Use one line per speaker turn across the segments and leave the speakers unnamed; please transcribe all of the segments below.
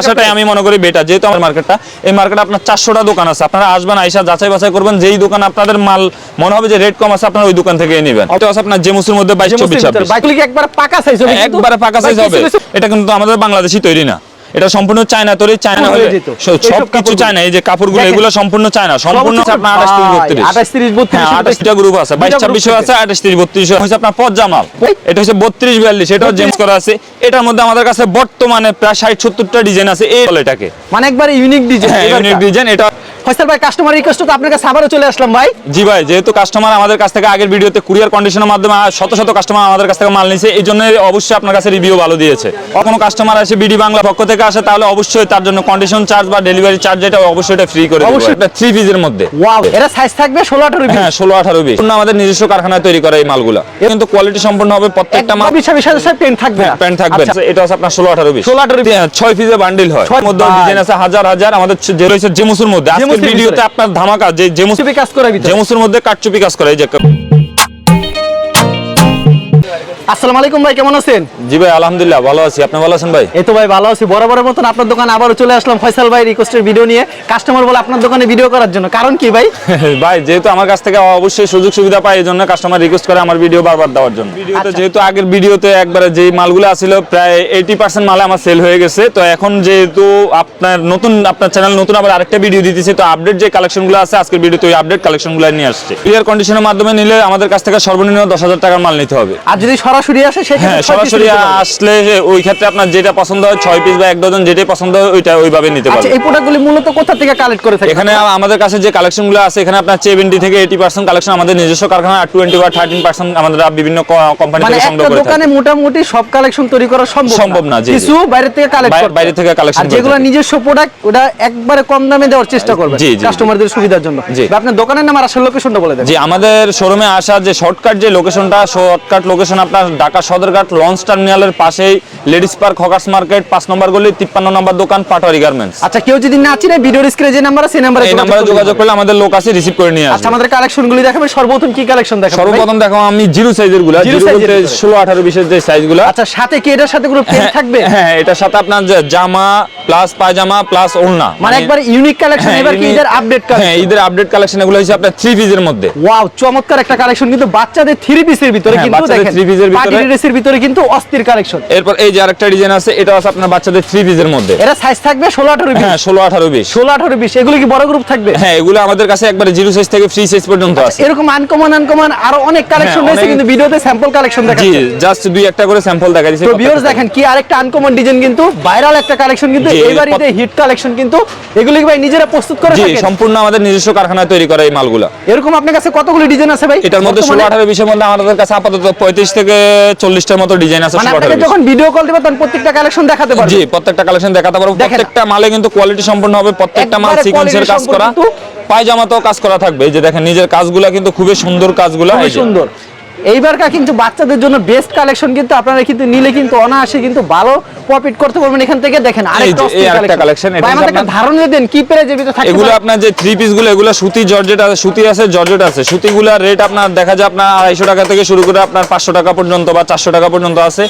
আসাটাই আমি মনে করি বেটার যেহেতু আমার মার্কেটটা এই মার্কেটে আপনার চারশোটা দোকান আছে আপনারা আসবেন আইসা যাচাই বাছাই করবেন যেই দোকান আপনাদের মাল মনে হবে যে রেট কম আছে আপনারা ওই দোকান থেকে নেবেন। আপনার যে মুসুর মধ্যে বাইশ চব্বিশ
একবার পাকা সাইজ
একবারে পাকা সাইজ হবে। এটা কিন্তু আমাদের বাংলাদেশি তৈরি না। এটা সম্পূর্ণ চায়না তৈরি চায়না
হয়ে যেত।
সব কিছু চায়না এই যে কাপড়গুলো। এগুলো সম্পূর্ণ চায়না সম্পূর্ণ আপনার আঠাশ তিরিশ বত্রিশ।
28, 30, 32,
হ্যাঁ গ্রুপ আছে। বাইশ
দুইটা
ছাব্বিশ
group
আছে আঠাশ তিরিশ বত্রিশ হচ্ছে আপনার পদ এটা হচ্ছে বত্রিশ বিয়াল্লিশ এটাও জেমস করা আছে। এটার মধ্যে আমাদের কাছে বর্তমানে প্রায় ষাট সত্তরটা ডিজাইন আছে। এই বলে এটাকে।
মানে একবার ইউনিক ডিজাইন।
হ্যাঁ ইউনিক ডিজাইন এটা
ফয়সাল ভাই কাস্টমার রিকোয়েস্ট তো আপনার কাছে আবারও চলে আসলাম ভাই।
জি ভাই যেহেতু কাস্টমার আমাদের কাছ থেকে আগের ভিডিওতে কুরিয়ার কন্ডিশনের মাধ্যমে শত শত কাস্টমার আমাদের কাছ থেকে মাল নিছে এই জন্য অবশ্যই আপনার কাছে রিভিউ ভালো দিয়েছে। কোনো কাস্টমার আসে বিডি বাংলা পক্ষ থেকে আসে তাহলে অবশ্যই তার জন্য কন্ডিশন চার্জ বা ডেলিভারি চার্জ যেটা অবশ্যই এটা ফ্রি করে। এটা থ্রি পিসের মধ্যে।
ওয়াও এটা সাইজ থাকবে 16 18
হ্যাঁ ষোলো আঠারো বিশ আমাদের নিজস্ব কারখানায় তৈরি করা এই মালগুলো। কিন্তু কোয়ালিটি সম্পূর্ণ হবে প্রত্যেকটা মাল।
একটা বিশা বিশা সাইজ পেন থাকবে না।
প্যান্ট থাকবে।
আচ্ছা,
এটা হচ্ছে আপনার ষোলো আঠারো বিশ
16 18 বিশ।
হ্যাঁ, ছয় পিসের বান্ডিল হয়। মধ্যে ডিজাইন আছে হাজার হাজার। আমাদের যে রয়েছে জেমুসের মধ্যে। ভিডিওতে। আপনার ধামাকা যে জেমুস
কাজ করে ভিতরে
জেমুসের মধ্যে কাটচুপি কাজ করে এই যে
আসসালামু আলাইকুম ভাই কেমন আছেন?
জি ভাই আলহামদুলিল্লাহ ভালো আছি। আপনি ভালো আছেন ভাই?
এই তো ভাই ভালো আছি। বরাবরের মতন আপনার দোকানে আবারও চলে আসলাম ফয়সাল ভাই রিকোয়েস্টের ভিডিও নিয়ে। কাস্টমার বলে আপনার দোকানে ভিডিও করার জন্য। কারণ কি ভাই?
ভাই যেহেতু আমার কাছ থেকে অবশ্যই সুযোগ সুবিধা পাই এই জন্য কাস্টমার রিকোয়েস্ট করে আমার ভিডিও বারবার দেওয়ার জন্য। ভিডিওতে
আচ্ছা।
যেহেতু আগের ভিডিওতে একবারে যে মালগুলো আছিল প্রায় এইটি পার্সেন্ট মালে আমার সেল হয়ে গেছে। তো এখন যেহেতু আপনার নতুন আপনার চ্যানেল নতুন আবার আরেকটা ভিডিও দিতেছে তো আপডেট যে কালেকশনগুলো আছে আজকের ভিডিওতে ওই আপডেট কালেকশনগুলো নিয়ে আসছে। ক্লিয়ার কন্ডিশনের মাধ্যমে নিলে আমাদের কাছ থেকে সর্বনিম্ন দশ হাজার টাকার মাল নিতে হবে।
আর যদি সরাসরি আসে
হ্যাঁ সরাসরি আসলে ওই ক্ষেত্রে আপনার যেটা পছন্দ হয় ছয় পিস বা এক ডজন যেটাই পছন্দ হয় ওইটা ওইভাবে নিতে
আচ্ছা
পারবেন
এই প্রোডাক্টগুলি মূলত কোথা থেকে কালেক্ট করে থাকেন
এখানে আমাদের কাছে যে কালেকশনগুলো আছে এখানে আপনার সেভেন্টি থেকে এইটি পার্সেন্ট কালেকশন আমাদের নিজস্ব কারখানা আর টোয়েন্টি বা থার্টিন পার্সেন্ট আমাদের বিভিন্ন কোম্পানি থেকে সংগ্রহ করে
দোকানে মোটামুটি সব কালেকশন তৈরি করা সম্ভব
সম্ভব না।
কিছু বাইরে থেকে কালেক্ট
বাইরে থেকে কালেকশন
যেগুলো নিজস্ব প্রোডাক্ট ওটা একবারে কম দামে দেওয়ার চেষ্টা করবেন। কাস্টমারদের সুবিধার জন্য। আপনার দোকানের নাম আর আসল লোকেশনটা বলে দেন।
জি আমাদের শোরুমে আসা যে শর্টকাট যে লোকেশনটা শর্টকাট লোকেশন আপনার ঢাকা সদরঘাট লঞ্চ টার্মিনালের পাশেই লেডিস পার্ক হকার্স মার্কেট পাঁচ নম্বর গলি তিপ্পান্ন নম্বর দোকান পাটোয়ারি গার্মেন্টস।
আচ্ছা কেউ যদি না চিনে ভিডিওর স্ক্রিনে যে নাম্বার আছে নাম্বারে
এই নাম্বারে যোগাযোগ করলে আমাদের লোক আছে রিসিভ করে নিয়ে
আচ্ছা
আসবে।
আমাদের কালেকশনগুলি দেখাবেন সর্বপ্রথম কি কালেকশন দেখাবেন
সর্বপ্রথম দেখো আমি জিরো সাইজেরগুলা
জিরো
জিরো
size এর
বলতে
ভিতরে।
ষোলো আঠারো বিশের যে সাইজগুলা
আচ্ছা সাথে কি এটার সাথে কোনো পেন থাকবে?
হ্যাঁ এটার সাথে আপনার জামা প্লাস পায়জামা প্লাস ওড়না।
মানে একবার ইউনিক কালেকশন
হ্যাঁ,
এবার কি এদের আপডেট
হ্যাঁ
কালেকশন
ঈদের আপডেট কালেকশন এগুলো হচ্ছে আপনার থ্রি পিসের মধ্যে।
ওয়াও চমৎকার একটা কালেকশন কিন্তু বাচ্চাদের থ্রি পিসের ভিতরে
হ্যাঁ,
কিন্তু দেখেন
piece এর ভিতরে-
পার্টি ড্রেসের ভিতরে কিন্তু অস্থির কালেকশন।
এরপর এই যে আরেকটা ডিজাইন আছে এটা আছে আপনার বাচ্চাদের থ্রি পিসের মধ্যে।
এরা সাইজ থাকবে ষোলো আঠারো বিশ
হ্যাঁ ষোলো আঠারো বিশ
ষোলো আঠারো বিশ এগুলো কি বড় গ্রুপ থাকবে?
হ্যাঁ এগুলো আমাদের কাছে একবারে জিরো সাইজ থেকে ফ্রি সাইজ পর্যন্ত আছে।
এরকম আনকমন আনকমন আরও অনেক কালেকশন
হ্যাঁ,
রয়েছে কিন্তু ভিডিওতে স্যাম্পল কালেকশন
জি জাস্ট দুই একটা করে স্যাম্পল দেখা দিচ্ছে
তো ভিউয়ার্স দেখেন কি আরেকটা আনকমন ডিজাইন কিন্তু ভাইরাল একটা কালেকশন কিন্তু
জি,
এবারে হিট কালেকশন কিন্তু এগুলো কি ভাই নিজেরা প্রস্তুত করে থাকেন?
সম্পূর্ণ আমাদের নিজস্ব কারখানায় তৈরি করা এই মালগুলা।
এরকম আপনার কাছে কতগুলো ডিজাইন আছে ভাই?
এটার মধ্যে ষোলো? আঠারো বিশের মধ্যে আমাদের কাছে আপাতত পঁয়ত্রিশ থেকে চল্লিশটার মতো ডিজাইন আছে
মানে যখন ভিডিও কল দেবে তখন প্রত্যেকটা কালেকশন দেখাতে পারব।
জি প্রত্যেকটা কালেকশন দেখাতে পারব। প্রত্যেকটা মালে কিন্তু কোয়ালিটি সম্পন্ন হবে প্রত্যেকটা মাল সিকোয়েন্সের কাজ করা। পায়জামাতেও কাজ করা থাকবে। এই যে দেখেন নিজের কাজগুলা কিন্তু খুবই সুন্দর কাজগুলা।
সুন্দর। এইবারকার কিন্তু বাচ্চাদের জন্য বেস্ট কালেকশন কিন্তু আপনারা কিন্তু নিলে কিন্তু অনায়াসে কিন্তু ভালো প্রফিট করতে পারবেন এখান থেকে। দেখেন আরেকটা
কালেকশন
ভাই, আমাদের একটা ধারণা দেন কি প্রাইজের ভিতরে থাকতে
এগুলো আপনার যে থ্রি পিসগুলো এগুলো সুতি জর্জেট আছে সুতি আছে জর্জেট আছে। সুতিগুলার রেট আপনার দেখা যায় আপনার আড়াইশো টাকা থেকে শুরু করে আপনার পাঁচশো টাকা পর্যন্ত বা চারশো টাকা পর্যন্ত আছে।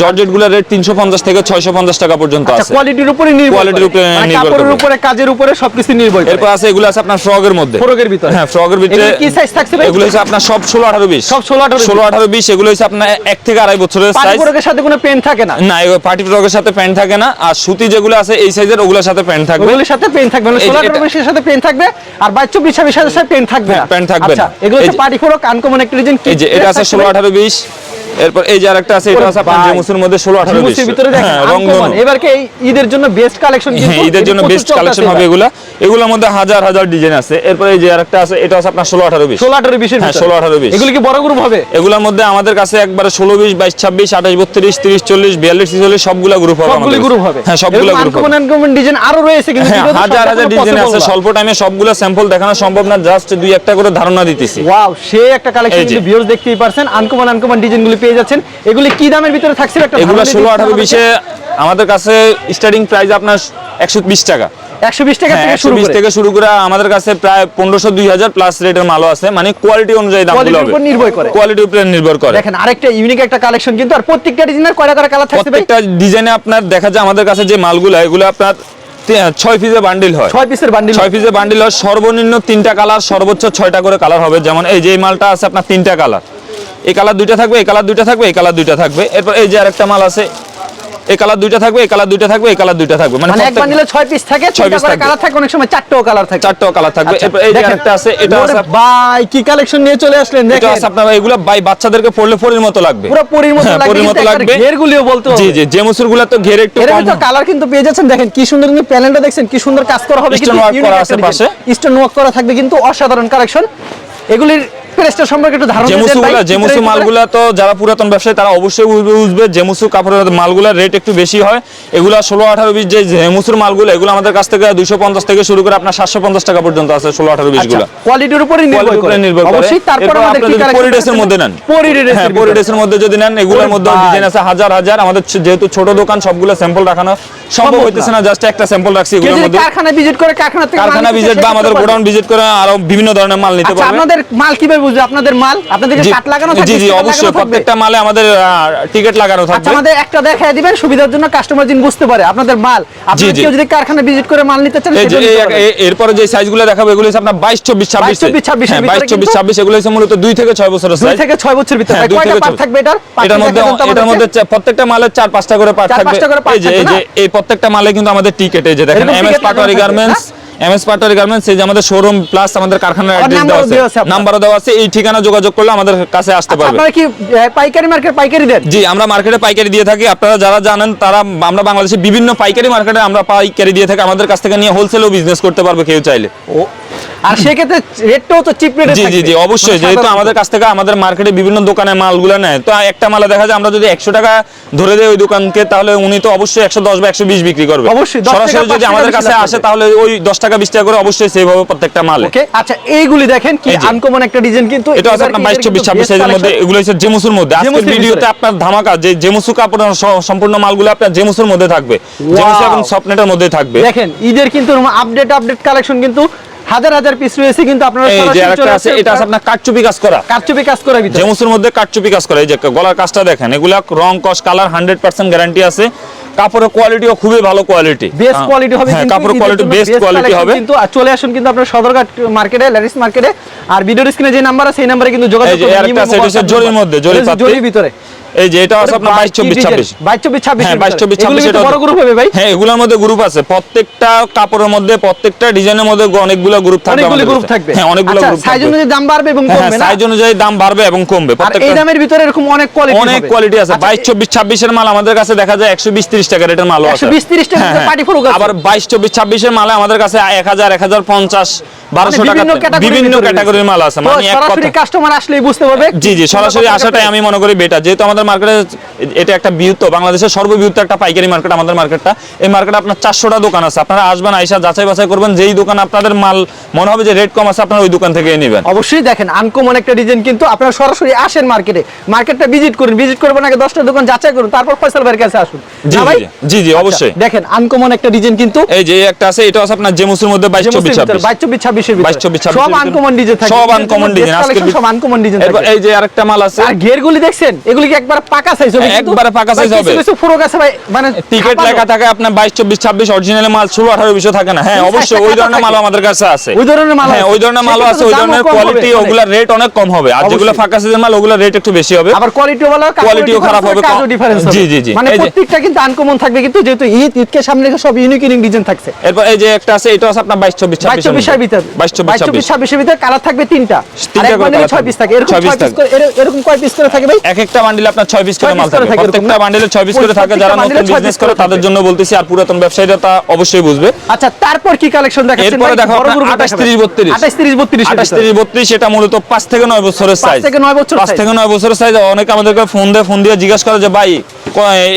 জর্জেটগুলোর রেট তিনশো পঞ্চাশ থেকে ছয়শো পঞ্চাশ টাকা পর্যন্ত
আচ্ছা
আছে।
কোয়ালিটির উপরে নির্ভর
Quality-র উপরে
মানে
নির্ভর
কাপড়ের উপরে কাজের উপরে সবকিছু নির্ভর করে।
এরপর আছে এগুলো আছে আপনার ফ্রগের মধ্যে।
ফ্রকের ভিতরে।
হ্যাঁ ফ্রগের ভিতরে
কি size থাকছে ভাই?
এগুলো হচ্ছে আপনার সব ষোলো আঠারো বিশ।
সব 16 18
ষোলো আঠারো বিশ এগুলো হচ্ছে আপনার এক থেকে আড়াই বছরের সাইজ
ফ্রকের সাথে কোনো পেন থাকে না?
না পার্টি ফ্রকের সাথে প্যান্ট থাকে না। আর সুতি যেগুলো আছে এই সাইজের ওগুলোর সাথে প্যান্ট থাকবে।
ওগুলোর সাথে পেন থাকবে মানে
এই যে
ষোলো
এটা-
আঠারো সাথে পেন থাকবে। আর বাইশ চব্বিশ ছাব্বিশ সাথে পেন থাকবে না।
পেন থাকবে
আচ্ছা,
না।
এগুলো
এই
হচ্ছে পার্টি ফ্রক আনকমন একটা ডিজাইন
এই যে এটা আছে ষোলো আঠারো বিশ। এরপর এই যে আরেকটা আছে এটা আছে। মধ্যে ষোলো আঠারো বিশ
জিমুসের ভিতরে দেখেন
হ্যাঁ
ঈদের জন্য বেস্ট কালেকশন
হ্যাঁ ঈদের জন্য বেস্ট কালেকশন হবে এগুলা। এগুলোর মধ্যে হাজার হাজার ডিজাইন আছে। এরপর এই যে আরেকটা আছে এটা আছে আপনার হ্যাঁ, 16, 18, 20
এগুলো কি বড় গ্রুপ হবে?
এগুলোর মধ্যে আমাদের কাছে একবারে সবগুলা গ্রুপ হবে
সবগুলি গ্রুপ হবে।
হ্যাঁ সবগুলো গ্রুপ হবে।
আনকমন ডিজাইন আরও রয়েছে কিন্তু
হ্যাঁ হাজার হাজার ডিজাইন আছে স্বল্প টাইমে সবগুলো স্যাম্পল দেখানো সম্ভব না জাস্ট দুই একটা করে ধারণা দিতেছি।
ওয়াও সে একটা কালেকশন কিন্তু ভিউয়ার্স দেখতেই পারছেন। আনকমন আনকমন ডিজাইন গুলি পেয়ে যাচ্ছেন। এগুলি কি দামের ভিতরে থাকছে? একটা
এগুলো ষোলো আঠারো? বিশে আমাদের কাছে স্টার্টিং প্রাইস আপনার একশো বিশ টাকা।
একশো বিশ টাকা
হ্যাঁ
থেকে শুরু
থেকে শুরু করে আমাদের কাছে প্রায় পনেরোশো দুই হাজার প্লাস রেটের মালও আছে। মানে কোয়ালিটি অনুযায়ী হবে।
উপর নির্ভর করে।
কোয়ালিটির উপরে নির্ভর করে।
দেখেন আরেকটা ইউনিক একটা কালেকশন কিন্তু আর প্রত্যেকটা ডিজাইনের কয়টা করে কালার থাকছে
প্রত্যেকটা ডিজাইনে আপনার দেখা যায় আমাদের কাছে যে মালগুলো এগুলো আপনার ছয় পিসে বান্ডিল হয়।
ছয় পিসের বান্ডিল
ছয় পিসে বান্ডিল হয়। সর্বনিম্ন তিনটা কালার সর্বোচ্চ ছয়টা করে কালার হবে। যেমন এই যে মালটা আছে আপনার তিনটা কালার এই কালার দুইটা থাকবে এই কালার দুইটা থাকবে এই কালার দুইটা থাকবে। এরপর এই যে আরেকটা মাল আছে এই কালার দুইটা থাকবে এই কালার দুইটা থাকবে এই কালার দুইটা থাকবে। মানে
এক বান্ডিলে ছয় পিস থাকে
ছয়
ছয়টা
piece
করে
থাকবে।
কালার থাকে অনেক সময় চারটেও কালার থাকে।
চারটা কালার থাকবে।
আচ্ছা,
এরপর এই যে
দেখেন।
আরেকটা আছে এটা আছে
ভাই কি কালেকশন নিয়ে চলে আসলেন
এটা
দেখেন।
আছে আপনার এগুলো বাই বাচ্চাদেরকে পড়লে পরির মতো লাগবে।
পুরো পরির মতো
হ্যাঁ,
লাগবে
পরীর মতো লাগবে।
ঘেরগুলিও বলতে হবে।
জি জি জেমুসুরগুলা তো ঘেরে একটু
এর
কম
ভিতর কালার কিন্তু পেয়ে যাচ্ছেন দেখেন কি সুন্দর কিন্তু প্যানেলটা দেখছেন কি সুন্দর কাজ করা হবে
Stone work করা আছে পাশে।
স্টোন ওয়ার্ক করা থাকবে কিন্তু অসাধারণ কালেকশন এগুলির প্রেসটা সম্পর্কে একটু ধারণা
জেমুসু গুলা জেমুসু মালগুলা তো যারা পুরাতন ব্যবসায়ী তারা অবশ্যই বুঝবে জেমুসু কাপড়ের মালগুলার রেট একটু বেশি হয়। এগুলা ষোলো আঠারো বিশ যে জেমুসুর মালগুলো এগুলো আমাদের কাছ থেকে দুইশো পঞ্চাশ থেকে শুরু করে আপনার সাতশো পঞ্চাশ টাকা পর্যন্ত আছে ষোলো আঠারো
বিশগুলা। কোয়ালিটির উপরে নির্ভর করে।
নির্ভর করে।
তারপর আমাদের কি
যদি মধ্যে নেন।
পরিডেসের
হ্যাঁ
ভিতরে।
পরিডেসের মধ্যে যদি নেন এগুলোর মধ্যে ডিজাইন আছে হাজার হাজার। আমাদের যেহেতু ছোট দোকান সবগুলো স্যাম্পল রাখানো সম্ভব হইতেছে
না।
জাস্ট একটা স্যাম্পল রাখছি এগুলোর মধ্যে।
কারখানা ভিজিট করে কারখানা থেকে
কারখানা ভিজিট বা আমাদের গোডাউন ভিজিট করে আরও বিভিন্ন ধরনের মাল নিতে
আচ্ছা
পারবে।
আপনাদের মাল কীভাবে বুঝবে আপনাদের মাল আপনাদের কাট লাগানো থাকে
জি জি অবশ্যই প্রত্যেকটা মালে আমাদের টিকিট লাগানো
আচ্ছা
থাকবে।
আমাদের একটা দেখায় দিবেন সুবিধার জন্য কাস্টমার বুঝতে পারে আপনাদের মাল। কেউ যদি কারখানা ভিজিট করে মাল নিতে চান
এরপরে যে সাইজগুলো দেখাবো এগুলো হচ্ছে আপনার বাইশ চব্বিশ ছাব্বিশ।
22, 24,
হ্যাঁ
এর
বাইশ
ভিতরে
চব্বিশ
কিন্তু-
ছাব্বিশ এগুলো হচ্ছে মূলত দুই থেকে ছয় বছরের
দুই
সাইজ
থেকে ছয় বছর ভিতরে।
হ্যাঁ,
কয়টা পার্ট থাকবে এটার?
এটার মধ্যে এটার মধ্যে প্রত্যেকটা মালে চার পাঁচটা করে পার্ট থাকবে। এই যে এই
থাকবে
প্রত্যেকটা মালে কিন্তু আমাদের টিকেট এই যে দেখেন
এরকম
M S Patwari garments M S Patwari garments এই যে আমাদের শোরুম প্লাস আমাদের কারখানার অ্যাড্রেস দেওয়া
আছে।
নাম্বারও দেওয়া আছে। এই ঠিকানা যোগাযোগ করলে আমাদের কাছে আসতে পারবে।
আপনারা কি পাইকারি মার্কেট পাইকারি দেন?
জি আমরা মার্কেটে পাইকারি দিয়ে থাকি। আপনারা যারা জানেন তারা আমরা বাংলাদেশে বিভিন্ন পাইকারি মার্কেটে আমরা পাইকারি দিয়ে থাকি। আমাদের কাছ থেকে নিয়ে হোলসেলও বিজনেস করতে পারবে কেউ চাইলে।
আর সেক্ষেত্রে রেটটাও তো চিপ রেটে
জি জি জি অবশ্যই। যেহেতু আমাদের কাছ থেকে আমাদের মার্কেটে বিভিন্ন দোকানে মালগুলো নেয় তো একটা মালে দেখা যায় আমরা যদি একশো টাকা ধরে দেয় ওই দোকানকে তাহলে উনি তো অবশ্যই একশো দশ বা একশো বিশ বিক্রি করবে।
অবশ্যই, 10
সরাসরি যদি আমাদের কাছে আসে তাহলে ওই দশ টাকা বিশ টাকা করে অবশ্যই সেভ হবে প্রত্যেকটা মালে।
ওকে আচ্ছা এইগুলি দেখেন কি আনকমন একটা ডিজাইন কিন্তু
এটা
এবার
আপনার
কি
বাইশ
এদের
চব্বিশ
কিন্তু
ছাব্বিশ
best
সাইজের মধ্যে এগুলো হচ্ছে জেমুসুর মধ্যে। আজকের ভিডিওতে আপনার ধামাকা যে জেমুসু কাপড় সম্পূর্ণ মালগুলো আপনার জেমুসুর মধ্যে থাকবে। জেমুসু এবং সফটনেটের মধ্যে থাকবে।
দেখেন ঈদের কিন্তু আপডেট আপডেট কালেকশন কিন্তু হাজার হাজার পিস রয়েছে কিন্তু আপনারা সরাসরি
আরেকটা
চলে
আছে এটা আছে আপনার কাটচুপি কাজ করা।
কারচুপি কাজ করে ভিতরে।
জেমুসের মধ্যে কাটচুপি কাজ করে। এই যে গলার কাজটা দেখেন এগুলা রং কস কালার হান্ড্রেড পার্সেন্ট গ্যারান্টি আছে। কাপড়ের কোয়ালিটিও খুবই ভালো কোয়ালিটি
বেস্ট কোয়ালিটি হবে কিন্তু
কাপড়ের কোয়ালিটি বেস্ট কোয়ালিটি হবে।
কিন্তু চলে আসুন কিন্তু আপনার সদরঘাট মার্কেটে ল্যারিস মার্কেটে আর ভিডিওর স্ক্রিনে যে নাম্বার আছে সেই নাম্বারে কিন্তু যোগাযোগ
আছে, এটা হচ্ছে জরির মধ্যে, জরি
ভিতরে।
এই যে এটা আছে আপনার বাইশ চব্বিশ ছাব্বিশ।
বাইশ চব্বিশ ছাব্বিশ
হ্যাঁ বাইশ চব্বিশ ছাব্বিশ
এটা
এটা
বড় গ্রুপ হবে ভাই।
হ্যাঁ এগুলোর মধ্যে গ্রুপ আছে। প্রত্যেকটা কাপড়ের মধ্যে প্রত্যেকটা ডিজাইনের মধ্যে অনেকগুলো গ্রুপ থাকবে
অনেকগুলি গ্রুপ থাকবে।
হ্যাঁ অনেকগুলো গ্রুপ
সাইজ অনুযায়ী দাম বাড়বে এবং
হ্যাঁ
কমবে না?
সাইজ অনুযায়ী দাম বাড়বে এবং কমবে।
আর এই দামের ভিতরে এরকম অনেক কোয়ালিটি
অনেক কোয়ালিটি আছে। বাইশ চব্বিশ ছাব্বিশের মাল আমাদের কাছে দেখা যায় একশো বিশ তিরিশ টাকা রেটের মাল আছে।
120 30 টাকা
হ্যাঁ, হ্যাঁ।
পার্টি ফ্রক আছে।
আবার বাইশ চব্বিশ ছাব্বিশের মালে আমাদের কাছে এক হাজার এক হাজার পঞ্চাশ বারোশো টাকা
বিভিন্ন category
বিভিন্ন
ভিতরে
ক্যাটাগরির মাল আছে। মানে
সরাসরি কাস্টমার আসলেই বুঝতে পারবে
জি জি সরাসরি আসাটাই আমি মনে করি বেটার যেহেতু আমাদের মার্কেটে এটা একটা বৃহত্ত বাংলাদেশের সর্ববৃহত্ত একটা পাইকারি মার্কেট আমাদের মার্কেটটা এই মার্কেটে আপনার চারশোটা দোকান আছে। আপনারা আসবেন আইসা যাচাই বাছাই করবেন। যেই দোকান আপনাদের মাল মনে হবে যে রেট কম আছে আপনারা ওই দোকান থেকে নেবেন।
অবশ্যই দেখেন আনকমন একটা ডিজাইন কিন্তু আপনারা সরাসরি আসেন মার্কেটে মার্কেটটা ভিজিট করুন ভিজিট করবেন আগে দশটা দোকান যাচাই করুন তারপর ফয়সাল ভাইয়ের কাছে আসুন।
জি জি, জি অবশ্যই
আচ্ছা, দেখেন আনকমন একটা ডিজাইন কিন্তু
এই যে একটা আছে এটা আছে আপনার জেমুসের মধ্যে বাইশ চব্বিশ ছাব্বিশ
বাইশ চব্বিশ ছাব্বিশের
বাইশ
সব আনকমন ডিজাইন থাকে।
সব আনকমন ডিজাইন আজকে
সব আনকমন ডিজাইন
এরপর এই যে আরেকটা মাল আছে।
আর ঘেরগুলি দেখছেন? এগুলি কি একবার পাকা সাইজ হবে কিন্তু?
পাকা
ভাই,
হবে।
কিছু কিছু ফুরো আছে ভাই মানে
টিকিট লেখা থাকে আপনার বাইশ চব্বিশ ছাব্বিশ অরিজিনাল মাল ষোলো আঠারো বিষয় থাকে না। হ্যাঁ অবশ্যই ওই ধরনের মাল আমাদের কাছে আছে।
ওই ধরনের মাল
হ্যাঁ ওই ধরনের মালও আছে ওই ধরনের
দামও কম হবে।
কোয়ালিটি ওগুলা রেট অনেক কম হবে। আর যেগুলো ফাঁকা সিজন মাল ওগুলা রেট একটু বেশি হবে।
আবার কোয়ালিটিও ভালো
Quality খারাপ হবে,
কাজও ডিফারেন্স
জি, জি, জি।
মানে প্রত্যেকটা কিন্তু আনকমন থাকবে কিন্তু যেহেতু ঈদ ঈদকে সামনে সব ইউনিক ইউনিক ডিজাইন থাকছে।
এরপর এই যে একটা আছে এটা আছে আপনার বাইশ চব্বিশ
বাইশ
ছাব্বিশ
চব্বিশের ভিতরে
বাইশ চব্বিশ ছাব্বিশ
ছাব্বিশের ভিতরে কালার থাকবে তিনটা।
তিনটা
আর এক বান্ডিলে
colour
পিস থাকে। এরকম
ছয়
ছয় পিস করে এরকম কয় পিস করে থাকে ভাই?
এক একটা বান্ডিলে আপনার ছয় পিস করে মাল থাকে
থাকে
প্রত্যেকটা বান্ডিলে ছয় পিস করে থাকে যারা নতুন
bundle এ ছয়
বিজনেস করে
করে
তাদের জন্য বলতেছি আর পুরাতন ব্যবসায়ীরা তা অবশ্যই বুঝবে।
আচ্ছা তারপর কি কালেকশন দেখাচ্ছেন
এরপরে দেখো আপনার 28, 30, 32
28 30 32
আঠাশ তিরিশ বত্রিশ এটা মূলত পাঁচ থেকে নয় বছরের সাইজ
থেকে নয় বছর
থেকে বছরের সাইজ অনেকে আমাদেরকে ফোন দিয়ে ফোন দিয়ে জিজ্ঞাসা করে যে ভাই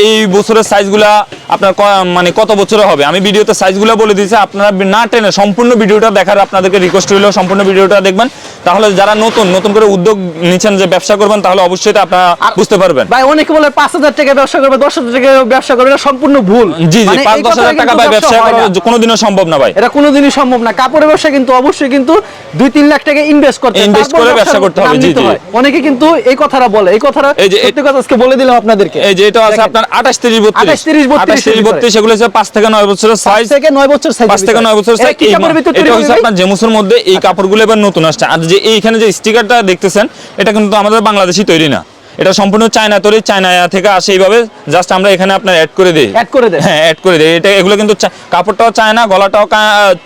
এই বছরের সাইজগুলা আপনার মানে কত বছরে হবে? আমি ভিডিওতে সাইজগুলো বলে দিয়েছি, আপনারা না টেনে সম্পূর্ণ ভিডিওটা দেখার আপনাদেরকে রিকোয়েস্ট হইলেও সম্পূর্ণ ভিডিওটা দেখবেন। তাহলে যারা নতুন নতুন করে উদ্যোগ নিচ্ছেন যে ব্যবসা করবেন তাহলে অবশ্যই আপনারা বুঝতে পারবেন।
ভাই অনেকে বলে পাঁচ হাজার টাকা ব্যবসা করবে দশ হাজার টাকা ব্যবসা করবে এটা সম্পূর্ণ ভুল।
জি জি
মানে
পাঁচ দশ হাজার টাকা
কিন্তু
ভাই ব্যবসা করা কোনোদিনও সম্ভব না ভাই।
এটা কোনোদিনই সম্ভব না। কাপড়ের ব্যবসা কিন্তু অবশ্যই কিন্তু দুই তিন লাখ টাকা ইনভেস্ট করতে
Invest করে ব্যবসা করতে হবে, জি, জি।
অনেকে কিন্তু এই কথাটা বলে এই কথাটা
এই যে-
সত্যি কথা আজকে বলে দিলাম আপনাদেরকে।
এই যে এটা আছে আপনার আঠাশ তিরিশ বত্রিশ।
28, 30, 32
আঠাশ তিরিশ
এর
বত্রিশ এগুলো হচ্ছে পাঁচ থেকে নয় বছরের সাইজ
থেকে নয় বছর সাইজ
পাঁচ থেকে নয় বছর size,
কি
এই
কাপড়ের
মা-
ভিতর
এটা হচ্ছে আপনার জেমুসের মধ্যে এই কাপড়গুলো এবার নতুন আসছে। আর যে এইখানে যে স্টিকারটা দেখতেছেন এটা কিন্তু আমাদের বাংলাদেশি তৈরি না। এটা সম্পূর্ণ চায়না তৈরি চায়না থেকে আসে এইভাবে। জাস্ট আমরা এখানে আপনার অ্যাড করে দিই।
অ্যাড করে দেন।
হ্যাঁ অ্যাড করে দিই। এটা এগুলো কিন্তু কাপড়টাও চায়না গলাটাও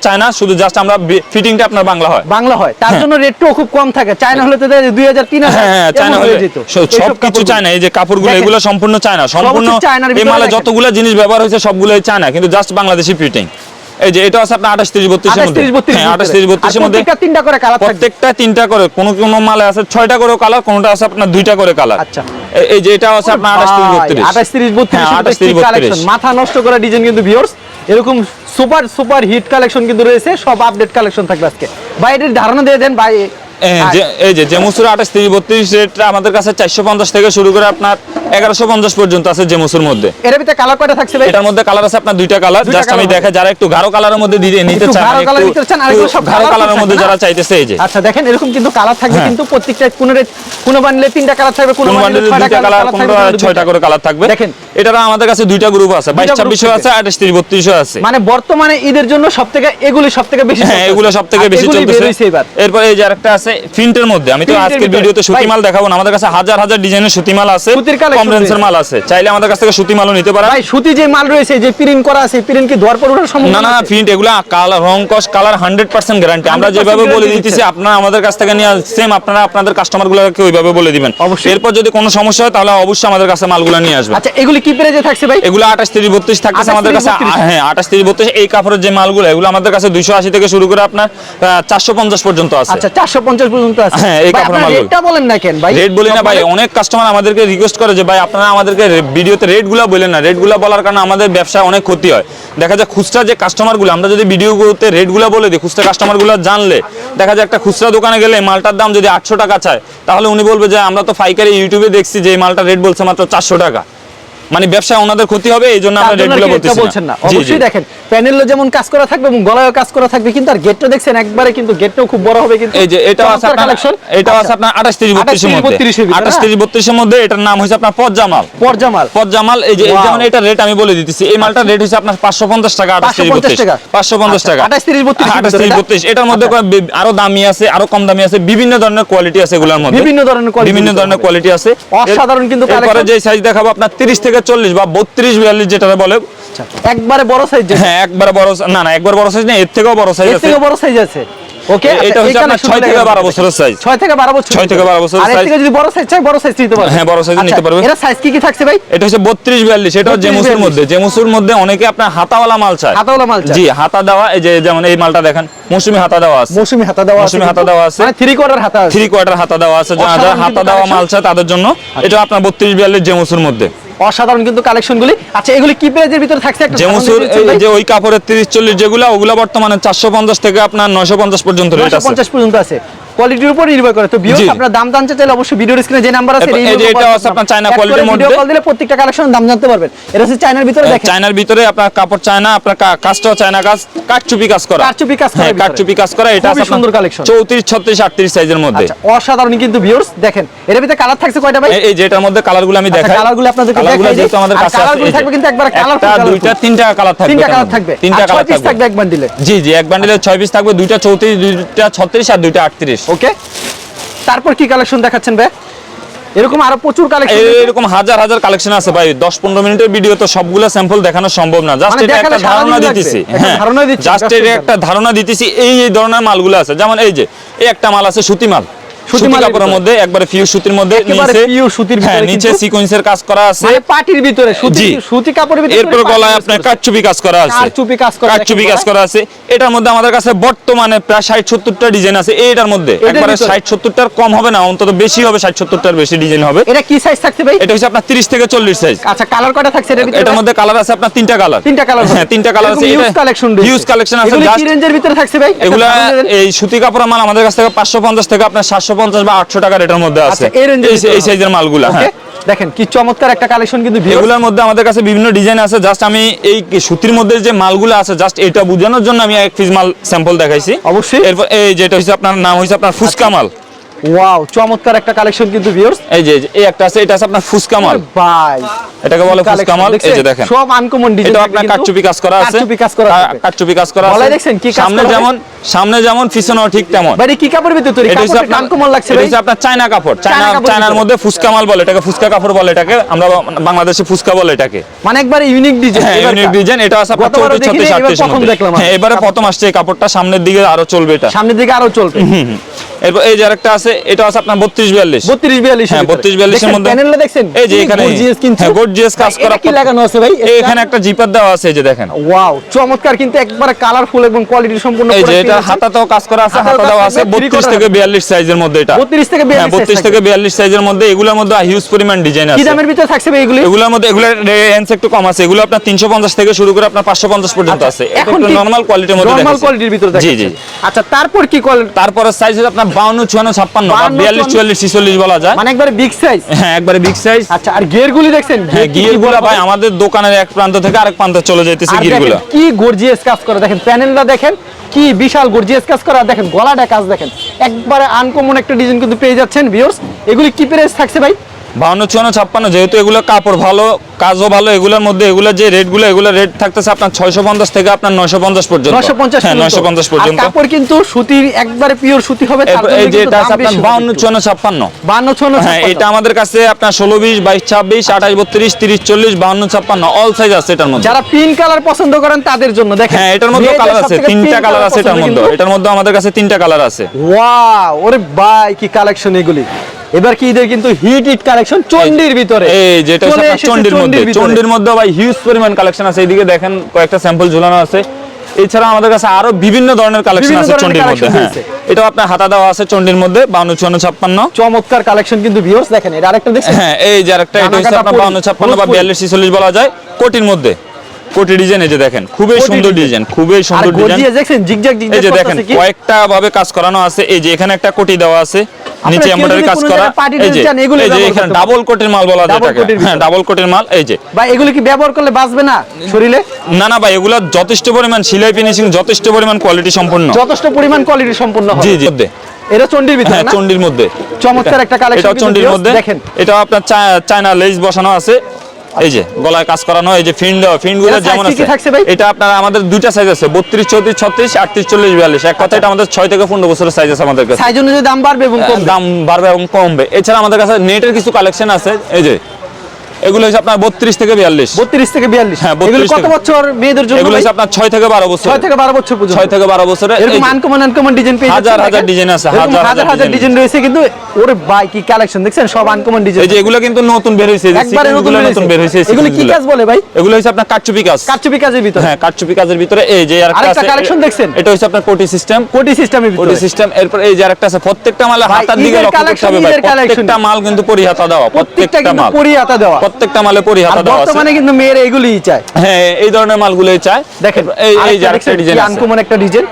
চায়না শুধু জাস্ট আমরা ফিটিংটা আপনার বাংলা হয়।
বাংলা হয়। তার জন্য রেটটাও খুব কম থাকে। চায়না হলে তো দুই হাজার তিন হাজার
হ্যাঁ হ্যাঁ চায়না হলে
হয়ে যেত।
সব কিছু চায়না এই যে কাপড়গুলো এগুলো সম্পূর্ণ চায়না। সম্পূর্ণ এই মালে যতগুলো জিনিস ব্যবহার হয়েছে সবগুলোই চায়না কিন্তু জাস্ট বাংলাদেশি ফিটিং এই যে এটা আছে আপনার
28,
মধ্যে।
30, 32
হ্যাঁ মধ্যে
প্রত্যেকটা তিনটা করে কালার
প্রত্যেকটা তিনটা করে কোন কোন মালে আছে করে কালার কোনটা আছে আপনার দুইটা করে কালার
আচ্ছা।
এই যে এটা আছে আপনার হ্যাঁ
মাথা নষ্ট করা ডিজাইন কিন্তু ভিউয়ার্স এরকম সুপার সুপার হিট কালেকশন কিন্তু রয়েছে সব আপডেট কালেকশন থাকবে আজকে। ভাই ধারণা দিয়ে দেন ভাই।
এই যে- এই যে জেমুসুর আঠাশ তিরিশ বত্রিশ রেটটা আমাদের কাছে চারশো পঞ্চাশ থেকে শুরু করে আপনার এগারোশো পঞ্চাশ পর্যন্ত আছে জেমুসুর মধ্যে।
এর ভিতরে কালার কয়টা থাকছে ভাই?
এটার মধ্যে কালার আছে আপনার দুইটা কালার জাস্ট আমি দেখে যারা একটু গাঢ় কালারের মধ্যে দিয়ে নিতে চান
গাঢ়
একটু-
নিতে চান, আর সব
গাঢ় কালারের মধ্যে যারা চাইতেছে এই যে।
আচ্ছা দেখেন এরকম কিন্তু কালার থাকবে
হ্যাঁ।
কিন্তু প্রত্যেকটা কোন কোন বান্ডলে তিনটা কালার থাকবে কোন বান্ডলে
দুইটা কালার
কালার
কোন ছয়টা করে কালার থাকবে।
দেখেন।
এটার আমাদের কাছে দুইটা গ্রুপ আছে বাইশ
group
ছাব্বিশও
থাকবে।
আছে আঠাশ তিরিশ বত্রিশও আছে।
মানে বর্তমানে ঈদের জন্য সবথেকে এগুলি সবথেকে বেশি
হ্যাঁ। এগুলো সব থেকে বেশি চলতেছে। এরপর এই যে আরেকটা আছে প্রিন্টের মধ্যে আমি তো আজকের ভিডিওতে সুতি মাল দেখাবো না আমাদের কাছে হাজার হাজার ডিজাইনের সুতি মাল আছে।
সুতির
কম রেঞ্জের মাল আছে। চাইলে আমাদের কাছ থেকে সুতি মালও নিতে পারেন।
ভাই সুতি যে মাল রয়েছে যে প্রিন্ট করা আছে প্রিন্ট কি ধোয়ার পর ওঠার
না
সম্ভাবনা
না প্রিন্ট এগুলা কালার রং কস কালার হান্ড্রেড পার্সেন্ট গ্যারান্টি আমরা যেভাবে বলে দিতেছি আপনারা আমাদের কাছ থেকে নিয়ে সেম আপনারা আপনাদের কাস্টমার গুলোকে ওইভাবে বলে দিবেন। এরপর যদি কোনো সমস্যা হয় তাহলে অবশ্যই আমাদের কাছে মালগুলো নিয়ে আসবেন।
আচ্ছা এগুলি কি থাকছে ভাই?
এগুলো আঠাশ তিরিশ বত্রিশ থাকতেছে
28,
আমাদের কাছে। হ্যাঁ আঠাশ তিরিশ বত্রিশ এই কাপড়ের যে মালগুলো এগুলো আমাদের কাছে দুইশো আশি থেকে শুরু করে আপনার চারশো পঞ্চাশ পর্যন্ত আছে।
আচ্ছা চারশো পঞ্চাশ পর্যন্ত আছে।
হ্যাঁ, এই কাপড়ের মালগুলো।
বলেন না কেন ভাই?
রেট বলি না ভাই অনেক কাস্টমার আমাদেরকে রিকোয়েস্ট করে যে ভাই, আপনারা আমাদেরকে ভিডিওতে রেটগুলো বলেন না। রেটগুলো বলার কারণে আমাদের ব্যবসা অনেক ক্ষতি হয়। দেখা যায় খুচরা যে কাস্টমারগুলো আমরা যদি ভিডিওগুলোতে রেটগুলো বলে দিই, খুচরা কাস্টমারগুলো জানলে, দেখা যায় একটা খুচরা দোকানে গেলে মালটার দাম যদি আটশো টাকা চায়, তাহলে উনি বলবে যে, আমরা তো ফাইকারি ইউটিউবে দেখছি যে এই মালটার রেট বলছে মাত্র চারশো টাকা। মানে ব্যবসায় ওনাদের ক্ষতি হবে এই জন্য আমরা রেটগুলো বলতেছি
বলছেন না। অবশ্যই দেখেন প্যানেলও যেমন কাজ করা থাকবে এবং গলায়ও কাজ করা থাকবে কিন্তু আর গেটটা দেখছেন একবারে কিন্তু গেটটাও খুব বড় হবে কিন্তু
এই যে এটা আছে আপনার
collection।
এটা আছে
আচ্ছা,
আপনার
28,
বত্রিশের মধ্যে।
32 এর ভিতরে,
আঠাশ
না?
তিরিশ বত্রিশের মধ্যে এটার নাম হয়েছে আপনার পজ্জামাল
পরজামাল
পজ্জামাল এই যে এই যেমন এটা রেট আমি বলে দিতেছি এই মালটার রেট হচ্ছে আপনার পাঁচশো পঞ্চাশ টাকা আঠাশ তিরিশ
550 টাকা।
পাঁচশো পঞ্চাশ
আচ্ছা,
টাকা।
28, 30, 32
আঠাশ বত্রিশ এটার মধ্যে আরও দামি আছে আরও কম দামি আছে বিভিন্ন ধরনের কোয়ালিটি আছে এগুলোর মধ্যে।
বিভিন্ন ধরনের quality
বিভিন্ন ধরনের কোয়ালিটি আছে।
অসাধারণ কিন্তু
কালেকশন
এরপরে
যে সাইজ দেখাবো আপনার তিরিশ থেকে চল্লিশ বা বত্রিশ বিয়াল্লিশ যেটা বলে।
আচ্ছা, একবারে বড় সাইজ
হ্যাঁ একবার বড় না না একবার বড় সাইজ না এর থেকেও বড় সাইজ
এর
আছে।
থেকে বড় সাইজ আছে? ওকে
এটা হচ্ছে আপনার ছয় থেকে বারো বছরের সাইজ
ছয় থেকে বারো বছর
ছয় থেকে বারো বছরের
আর থেকে যদি বড় সাইজ চাই বড় সাইজ নিতে পারবে
হ্যাঁ, বড় size নিতে পারবে।
এর সাইজ কি কি থাকছে ভাই?
এটা হচ্ছে বত্রিশ বিয়াল্লিশ এটা জেমুসের মধ্যে। জেমুসের মধ্যে অনেকে আপনার হাতাওয়ালা মাল চায়।
হাতাওয়ালা মাল চায়।
জি হাতা দেওয়া এই যে যেমন এই মালটা দেখেন মৌসুমি হাতা দেওয়া আছে।
মৌসুমি হাতা দেওয়া আছে
মৌসুমি হাতা দেওয়া আছে।
মানে কোয়ার্টার হাতা আছে।
থ্রি কোয়ার্টার হাতা দেওয়া আছে। যারা যারা হাতা দেওয়া মাল চায় তাদের জন্য এটা আপনার বত্রিশ বিয়াল্লিশ জেমুসের মধ্যে।
অসাধারণ কিন্তু কালেকশন গুলি আচ্ছা এগুলি কি প্রাইজের ভিতরে থাকছে? একটা
যে ওই কাপড়ের তিরিশ চল্লিশ যেগুলো ওগুলা বর্তমানে চারশো পঞ্চাশ থেকে আপনার নয়শো পঞ্চাশ পর্যন্ত রেট আছে।
পঞ্চাশ পর্যন্ত আছে। কোয়ালিটির উপর নির্ভর করে। তো ভিউয়ার্স আপনারা দাম জানতে চাইলে অবশ্যই ভিডিওর স্ক্রিনে যে নাম্বার আছে
এই যে এটা আছে। আপনার চায়না quality-র মধ্যে।
কল দিলে প্রত্যেকটা কালেকশন দাম জানতে পারবেন। এটা হচ্ছে চায়নার ভিতরে দেখেন।
চায়নার ভিতরে আপনার কাপড় চায়না আপনার কাজটাও চায়না কাজ কাঠচুপি কাজ করা।
কারচুপি কাজ করা
হ্যাঁ কাজ করা এটা আছে
সুন্দর collection।
চৌত্রিশ ছত্রিশ আটত্রিশ সাইজের মধ্যে।
আচ্ছা অসাধারণ কিন্তু ভিউয়ার্স দেখেন এর ভিতরে কালার থাকছে কয়টা ভাই?
এই- যেটার মধ্যে কালারগুলো আমি
আচ্ছা,
দেখাই।
কালারগুলো আপনাদেরকে
কালারগুলো
দেখাই
যেহেতু আমাদের কাছে আছে
কালারগুলো থাকবে কিন্তু একবারে colourful, colourful।
দুইটা তিনটা কালার থাকবে
তিনটা কালার থাকবে।
তিনটা কালার থাকবে।
থাকবে এক বান্ডিলে
জি জি এক বান্ডিলে ছয় পিস থাকবে দুইটা চৌত্রিশ দুইটা ছত্রিশ আর দুইটা আটত্রিশ।
ওকে তারপর কি কালেকশন দেখাচ্ছেন ভাই? এরকম আরও প্রচুর কালেকশন
এরকম হাজার হাজার কালেকশন আছে ভাই। 10 15 মিনিটের ভিডিও তো সবগুলো স্যাম্পল দেখানো সম্ভব না। জাস্ট
মানে
এটা একটা ধারণা দিতেছি। হ্যাঁ।
ধারণা দিচ্ছি,
জাস্ট এটা একটা ধারণা দিতেছি। এই এই ধরনের মালগুলো আছে। যেমন এই যে এই একটা মাল আছে সুতি মাল
সুতি
সুতি কাপড়ের মধ্যে একবারে পিওর সুতির মধ্যে নিচে
pure সুতির
হ্যাঁ
ভিতরে
নিচে সিকোয়েন্সের কাজ করা আছে।
মানে পাটির ভিতরে সুতি সুতি কাপড়ের ভিতরে
এরপর গলায় আপনার
করছে।
কাজ করা আছে।
কারচুপি কাজ করা
কাটচুপি কাজ করা আছে। এটার মধ্যে আমাদের কাছে বর্তমানে প্রায় ষাট সত্তরটা ডিজাইন আছে। এইটার মধ্যে একবারে
ভিতরে?
ষাট সত্তরটার কম হবে না অন্তত বেশি হবে ষাট সত্তরটার বেশি ডিজাইন হবে।
এটা কি সাইজ থাকছে ভাই?
এটা হচ্ছে আপনার তিরিশ থেকে চল্লিশ সাইজ
আচ্ছা কালার কয়টা থাকছে এটার ভিতরে?
এটার মধ্যে কালার আছে আপনার তিনটা কালার
তিনটা কালার
হ্যাঁ তিনটা কালার আছে।
ইউজ কালেকশন
ইউজ কালেকশন আছে।
রেঞ্জের ভিতরে থাকছে ভাই?
এগুলা এই সুতি কাপড়ের মাল আমাদের কাছ থেকে পাঁচশো পঞ্চাশ থেকে আপনার সাতশো পঞ্চাশ বা আটশো টাকার এটার মধ্যে আছে
আচ্ছা, এই
সাইজের মালগুলা? হ্যাঁ
দেখেন কি চমৎকার একটা কালেকশন কিন্তু।
এগুলোর মধ্যে আমাদের কাছে বিভিন্ন ডিজাইন আছে জাস্ট আমি এই সুতির মধ্যে যে মালগুলো আছে জাস্ট এটা বোঝানোর জন্য আমি এক পিস মাল স্যাম্পল দেখাইছি
অবশ্যই।
এরপর এই যেটা হচ্ছে আপনার নাম হইছে আপনার ফুসকা মাল
ওয়াও চমৎকার একটা কালেকশন কিন্তু ভিউয়ার্স
এই যে এই একটা আছে এটা আছে আপনার ফুসকা মাল
ভাই
এটাকে বলে ফুসকা মাল এই যে দেখেন।
সব আনকমন ডিজাইন
এটা আপনার কাটচুপি কাজ করা আছে।
কাজ করা আছে
কাটচুপি কাজ করা আছে।
দেখছেন কি কাজ
সামনে যেমন সামনে যেমন পিছনেও ঠিক তেমন।
ভাই কি কাপড়ের ভিতরে তৈরি?
এটা
আনকমন লাগছে ভাই।
হচ্ছে আপনার চায়না কাপড়। চায়না চায়নার মধ্যে ফুসকা মাল বলে এটাকে ফুসকা কাপড় বলে এটাকে। আমরা বাংলাদেশে ফুসকা বলে এটাকে।
মানে একবারে ইউনিক ডিজাইন
ইউনিক ডিজাইন এটা আছে আপনার 34 36 38
প্রথম
মধ্যে।
দেখলাম আমি।
হ্যাঁ এবারে প্রথম আসছে এই কাপড়টা সামনের দিকে আরও চলবে এটা।
সামনের দিকে আরও চলবে।
এরপর এই যে আরেকটা আছে এটা আছে আপনার 32 42
32 42
হ্যাঁ 32 42 এর মধ্যে।
প্যানেলটা দেখছেন
এই যে এখানে
কিন্তু।
হ্যাঁ গর্জিয়াস কাজ করা
কি লাগানো আছে ভাই?
এখানে একটা জিপার দেওয়া আছে এই যে দেখেন।
ওয়াও চমৎকার কিন্তু একবারে কালারফুল এবং কোয়ালিটি সম্পূর্ণ
এই যে এটা হাতাতেও কাজ করা আছে
হাতাতেও
হাতা দেওয়া আছে
আছে,
32 থেকে
আছে।
42 সাইজের মধ্যে এটা।
32 থেকে 42
হ্যাঁ 32 থেকে 42 সাইজের মধ্যে এগুলোর মধ্যে হিউজ পরিমাণ ডিজাইন
কি
আছে।
দামের ভিতরে থাকছে ভাই এগুলি?
এগুলোর মধ্যে এগুলোর রেঞ্জ একটু কম আছে এগুলো আপনার 350 থেকে শুরু করে আপনার 550 পর্যন্ত আছে। এটা নরমাল কোয়ালিটির মধ্যে
নরমাল কোয়ালিটির ভিতরে
জি জি।
আচ্ছা তারপর কি
তারপরে সাইজ হচ্ছে আপনার 52 56 56 বা
52,
42 44 46 বলা যায়।
মানে একবারে বিগ সাইজ
হ্যাঁ একবারে বিগ সাইজ
আচ্ছা আর গিয়ারগুলি দেখছেন?
হ্যাঁ? ভাই আমাদের দোকানের এক প্রান্ত থেকে আরেক প্রান্তে চলে যাইতেছে গিয়ারগুলো
কি গর্জিয়াস কাজ করে। দেখেন প্যানেলটা দেখেন কি বিশাল গর্জিয়াস কাজ করে। দেখেন গলাটা কাজ দেখেন। একবারে আনকমন একটা ডিজাইন কিন্তু পেয়ে যাচ্ছেন ভিউয়ার্স এগুলি কি প্রাইস থাকছে ভাই?
বাউন্ন চুয়ান্ন ছাপ্পান্ন যেহেতু এগুলো কাপড় ভালো কাজও ভালো এগুলোর মধ্যে এগুলো যে রেটগুলো এগুলো রেট থাকতেছে আপনার ছয়শো পঞ্চাশ থেকে আপনার নয়শো পঞ্চাশ পর্যন্ত।
950
হ্যাঁ নয়শো পঞ্চাশ পর্যন্ত।
কাপড় কিন্তু সুতির একবারে পিওর সুতি হবে
এই যে এটা আছে আপনার বাউন্ন। চুয়ান্ন ছাপ্পান্ন।
52 54
হ্যাঁ এটা আমাদের কাছে আপনার ষোলো বিশ বাইশ ছাব্বিশ আঠাশ বত্রিশ তিরিশ চল্লিশ বাউন্ন ছাপ্পান্ন অল সাইজ আছে এটার মধ্যে।
যারা পিঙ্ক কালার পছন্দ করেন তাদের জন্য দেখেন।
হ্যাঁ এটার মধ্যে কালার আছে তিনটা কালার আছে এটার মধ্যে এটার মধ্যে আমাদের কাছে তিনটা কালার আছে।
ওয়াও ওরে ভাই কি কালেকশন এগুলি। এবার কি ঈদের কিন্তু হিট হিট কালেকশন চন্ডির ভিতরে।
এই যেটা চন্ডির মধ্যে। চন্ডির মধ্যে ভাই হিউজ পরিমাণ কালেকশন আছে। এইদিকে দেখেন কয়েকটা স্যাম্পল ঝুলানো আছে। এছাড়া আমাদের কাছে আরও বিভিন্ন ধরনের কালেকশন আছে চন্ডির মধ্যে। হ্যাঁ।
রয়েছে।
এটা আপনার হাতা দেওয়া আছে চন্ডির মধ্যে বাউন্ন চুয়ান্ন ছাপ্পান্ন।
চমৎকার কালেকশন কিন্তু ভিউয়ার্স দেখেন। এটা আরেকটা দেখছেন?
হ্যাঁ এই যে আরেকটা এটা হচ্ছে আপনার
পরি,
বাউন্ন ছাপ্পান্ন বা
হলুদ পরি।
বিয়াল্লিশ ছিচল্লিশ বলা যায় কোটির মধ্যে। কোটি ডিজাইন এই যে দেখেন খুবই সুন্দর ডিজাইন খুবই সুন্দর ডিজাইন
জিগজ্যাগ
এই যে দেখেন কয়েকটা ভাবে কাজ করানো আছে এই যে এখানে একটা কোটি দেওয়া আছে নিচে এমব্রয়ডারি কাজ করা এই যে এই যে এখানে ডাবল কোটির মাল বলা যায় এটাকে। হ্যাঁ ডাবল কোটির মাল এই যে।
ভাই এগুলি কি ব্যবহার করলে বাঁচবে না শরীরে?
না না ভাই এগুলা যথেষ্ট পরিমাণ সিলাই ফিনিশিং যথেষ্ট পরিমাণ কোয়ালিটি সম্পন্ন।
যথেষ্ট পরিমাণ কোয়ালিটি সম্পূর্ণ হবে।
জি জি।
এটা চন্ডির ভিতরে
হ্যাঁ চন্ডির মধ্যে।
চমৎকার একটা কালেকশন
এটা চন্ডির মধ্যে।
দেখেন।
এটা আপনার চায়না লেস বসানো আছে। এই যে গলায় কাজ করানো এই যে ফিন্ড
ফিন্ডগুলো
যেমন আছে এটা আপনার আমাদের দুইটা সাইজ আছে বত্রিশ চৌত্রিশ ছত্রিশ আটত্রিশ চল্লিশ বিয়াল্লিশ। এক কথা এটা আমাদের ছয় থেকে পনেরো বছরের সাইজ আছে আমাদের কাছে।
সাইজ অনুযায়ী দাম বাড়বে এবং কমবে?
দাম বাড়বে এবং কমবে। এছাড়া আমাদের কাছে নেটের কিছু কালেকশন আছে এই যে এগুলো হচ্ছে আপনার বত্রিশ থেকে বিয়াল্লিশ।
32 থেকে 42
হ্যাঁ,
এগুলো কত বছর মেয়েদের জন্য
এগুলো হচ্ছে আপনার ছয় থেকে বারো বছর।
ছয় থেকে বারো বছর পর্যন্ত।
থেকে বারো বছরে
এরকম আনকমন আনকমন ডিজাইন পেয়ে
হাজার হাজার ডিজাইন আছে, হাজার
হাজার
ডিজাইন
রয়েছে কিন্তু ওরে ভাই কি কালেকশন দেখছেন? সব আনকমন ডিজাইন
এই যে এগুলো কিন্তু নতুন বের হয়েছে
একবারে নতুন
নতুন বের হয়েছে
এগুলো কি কাজ বলে ভাই?
এগুলো হচ্ছে আপনার কাটচুপি কাজ।
কারচুপি কাজের ভিতরে।
হ্যাঁ কাটচুপি কাজের ভিতরে এই যে আরেকটা আছে
collection দেখছেন?
এটা হচ্ছে আপনার কোটি সিস্টেম
কোটি সিস্টেমের
কোটি সিস্টেম এরপর এই যে আরেকটা আছে প্রত্যেকটা মালে হাতার দিকে লক্ষ্য করতে হবে ভাই প্রত্যেকটা মাল কিন্তু পরিহাতা দেওয়া
প্রত্যেকটা
মাল।
পরি হাতা দেওয়া।
প্রত্যেকটা মালে
আর
পরিহাতা দেওয়া আছে।
বর্তমানে কিন্তু মেয়ের এগুলিই চায়।
হ্যাঁ এই ধরনের মালগুলোই চায়।
দেখেন
এই এই যে
একটা
ডিজাইন
আনকমন একটা ডিজাইন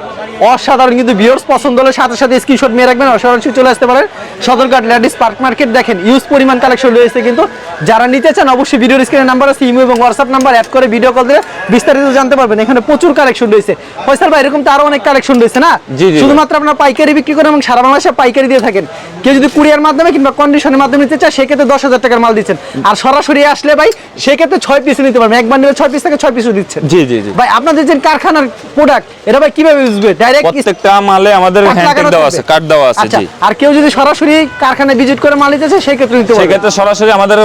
অসাধারণ কিন্তু ভিউয়ার্স পছন্দ হলে সাথে সাথে স্ক্রিনশট নিয়ে রাখবেন সরাসরি চলে আসতে পারেন সদরঘাট লেডিস পার্ক মার্কেট দেখেন ইউজ পরিমাণ কালেকশন রয়েছে কিন্তু। যারা নিতে চান অবশ্যই ভিডিওর স্ক্রিনে নাম্বার আছে ইমো এবং হোয়াটসঅ্যাপ নাম্বার অ্যাড করে ভিডিও কল দিয়ে বিস্তারিত জানতে পারবেন। এখানে প্রচুর কালেকশন রয়েছে। ফয়সাল ভাই এরকম তো আরও অনেক কালেকশন রয়েছে না। শুধুমাত্র আপনার পাইকারি বিক্রি করেন এবং সারা বাংলাদেশে পাইকারি দিয়ে থাকেন। কেউ যদি কুরিয়ার মাধ্যমে কিংবা কন্ডিশনের মাধ্যমে নিতে চায় সেক্ষেত্রে দশ হাজার টাকার মাল দিচ্ছেন। আর সরাসরি আসলে ভাই সেক্ষেত্রে ছয় পিস নিতে পারবেন। একবার নিলে ছয় পিস থেকে ছয় পিসও দিচ্ছেন।
জি জি জি।
ভাই আপনাদের যে কারখানার প্রোডাক্ট এটা ভাই কীভাবে বুঝবে? ডাইরেক্ট
প্রত্যেকটা মালে আমাদের দেওয়া আছে দেওয়া আছে
আচ্ছা
জি।
আর কেউ যদি সরাসরি কারখানায় ভিজিট করে মাল নিতে চায় সেই ক্ষেত্রে নিতে পারবে।
সেক্ষেত্রে সরাসরি আমাদের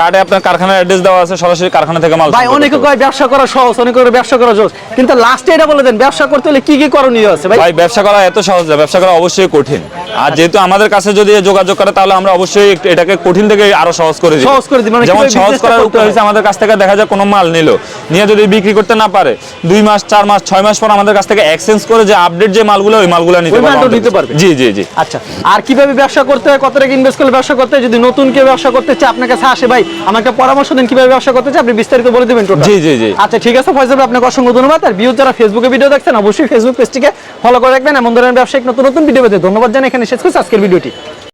কার্ডে আপনার কারখানার অ্যাড্রেস দেওয়া আছে সরাসরি কারখানা থেকে মাল
ভাই অনেকে কয় ব্যবসা করা সহজ অনেকে করে ব্যবসা করা সহজ কিন্তু লাস্টে এটা বলে দেন ব্যবসা করতে হলে কি কি করণীয় আছে ভাই?
ভাই ব্যবসা করা এত সহজ না ব্যবসা করা অবশ্যই কঠিন। আর যেহেতু আমাদের কাছে যদি যোগাযোগ করে তাহলে আমরা অবশ্যই এটাকে কঠিন থেকে আরও সহজ করে দিই।
সহজ করে দিই, মানে
যেমন সহজ করার উপায়
হয়।
হচ্ছে আমাদের কাছ থেকে দেখা যায় কোনো মাল নিল নিয়ে যদি বিক্রি করতে না পারে দুই মাস চার মাস ছয় মাস পর আমাদের কাছ থেকে এক্সচেঞ্জ করে যে আপডেট যে মালগুলো ওই মালগুলো নিতে পারবে
নিতে পারবে।
জি জি জি।
আচ্ছা আর কীভাবে ব্যবসা করতে হয় কত টাকা ইনভেস্ট করলে ব্যবসা করতে হয়? যদি নতুন কেউ ব্যবসা করতে চায় আপনার কাছে আসে ভাই আমাকে পরামর্শ দেন কীভাবে ব্যবসা করতে চায় আপনি বিস্তারিত বলে দেবেন টোটাল
জি, জি, জি।
আচ্ছা ঠিক আছে ফয়সাল ভাই, আপনাকে অসংখ্য ধন্যবাদ। আর ভিউ যারা ফেসবুকে ভিডিও দেখছেন অবশ্যই ফেসবুক পেজটিকে ফলো করে রাখবেন। এমন ধরনের ব্যবসায়িক নতুন নতুন ভিডিও পেতে ধন্যবাদ জানাই। এখানে শেষ করছি আজকের ভিডিওটি